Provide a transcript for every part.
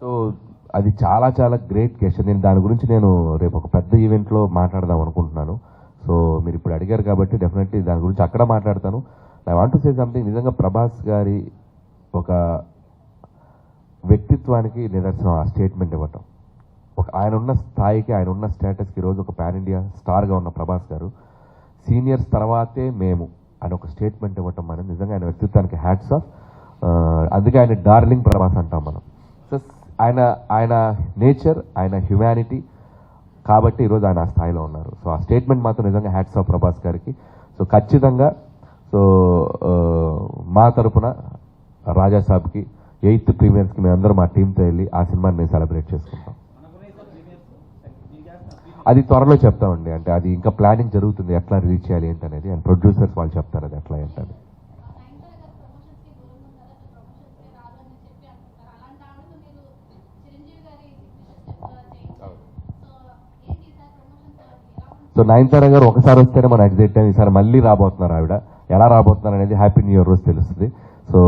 So అది చాలా చాలా గ్రేట్ క్వశ్చన్ నేను దాని గురించి నేను రేపు ఒక పెద్ద ఈవెంట్లో మాట్లాడదాం అనుకుంటున్నాను. సో మీరు ఇప్పుడు అడిగారు కాబట్టి డెఫినెట్లీ దాని గురించి అక్కడ మాట్లాడతాను. I want to say something నిజంగా ప్రభాస్ గారి ఒక వ్యక్తిత్వానికి నిదర్శనం ఆ స్టేట్మెంట్ ఇవ్వటం. ఒక ఆయన ఉన్న స్థాయికి ఆయన ఉన్న స్టేటస్కి ఈరోజు ఒక పాన్ ఇండియా స్టార్గా ఉన్న ప్రభాస్ గారు సీనియర్స్ తర్వాతే మేము అని ఒక స్టేట్మెంట్ ఇవ్వటం అనేది నిజంగా ఆయన వ్యక్తిత్వానికి హ్యాట్స్ ఆఫ్ అందుకే ఆయన డార్లింగ్ ప్రభాస్ అంటాం మనం. సో ఆయన ఆయన నేచర్ ఆయన హ్యుమానిటీ కాబట్టి ఈరోజు ఆయన ఆ స్థాయిలో ఉన్నారు. సో ఆ స్టేట్మెంట్ మాత్రం నిజంగా హ్యాట్స్ ఆఫ్ ప్రభాస్ గారికి. సో ఖచ్చితంగా సో మా తరపున రాజా సాబ్కి ఎయిత్ ప్రీమియర్స్కి మేమందరం మా టీంతో వెళ్ళి ఆ సినిమాని మేము సెలబ్రేట్ చేసుకుంటాం. అది త్వరలో చెప్తామండి. అంటే అది ఇంకా ప్లానింగ్ జరుగుతుంది. ఎట్లా రీచ్ చేయాలి ఏంటనేది. అనేది అండ్ ప్రొడ్యూసర్స్ వాళ్ళు చెప్తారు అది ఎట్లా ఏంటని. సో నయనతార గారు ఒకసారి వస్తేనే మనం ఎగ్జైట్ అయ్యాం ఈసారి మళ్ళీ రాబోతున్నారు ఆవిడ. ఎలా రాబోతున్నారు అనేది హ్యాపీ న్యూ ఇయర్ రోజు తెలుస్తుంది. సో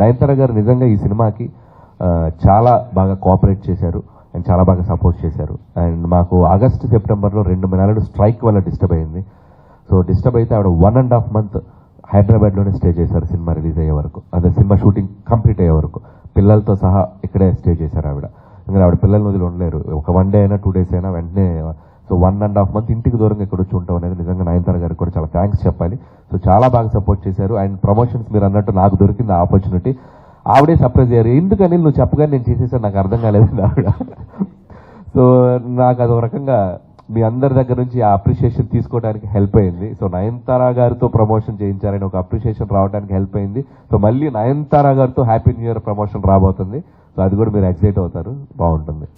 నయనతార గారు నిజంగా ఈ సినిమాకి చాలా బాగా కోఆపరేట్ చేశారు అండ్ చాలా బాగా సపోర్ట్ చేశారు. అండ్ మాకు ఆగస్టు సెప్టెంబర్లో రెండు నెలలు స్ట్రైక్ వల్ల డిస్టర్బ్ అయింది. సో డిస్టర్బ్ అయితే ఆవిడ వన్ అండ్ హాఫ్ మంత్ హైదరాబాద్లోనే స్టే చేశారు సినిమా రిలీజ్ అయ్యే వరకు. అదే సినిమా షూటింగ్ కంప్లీట్ అయ్యే వరకు. పిల్లలతో సహా ఇక్కడే స్టే చేశారు ఆవిడ. ఇంకా ఆవిడ పిల్లల వదిలి ఉండలేరు. ఒక వన్ డే అయినా టూ డేస్ అయినా వెంటనే so one and half month ఇంటికి దూరంగా ఇక్కడ వచ్చి ఉంటాం అనేది నిజంగా నయనతార గారికి కూడా చాలా థ్యాంక్స్ చెప్పాలి. సో చాలా బాగా సపోర్ట్ చేశారు. అండ్ ప్రమోషన్స్ మీరు అన్నట్టు నాకు దొరికింది ఆపర్చునిటీ ఆవిడే సర్ప్రైజ్ అయ్యారు. ఎందుకని నువ్వు చెప్పగానే నేను చేసేసాను. నాకు అర్థం కాలేదు ఆవిడ. సో నాకు అదొక రకంగా మీ అందరి దగ్గర నుంచి ఆ అప్రిషియేషన్ తీసుకోవడానికి హెల్ప్ అయింది. సో నయనతార గారితో ప్రమోషన్ చేయించారని ఒక అప్రిషియేషన్ రావడానికి హెల్ప్ అయింది. సో మళ్ళీ నయనతార గారితో హ్యాపీ న్యూ ఇయర్ ప్రమోషన్ రాబోతుంది. సో అది కూడా మీరు ఎక్సైట్ అవుతారు. బాగుంటుంది.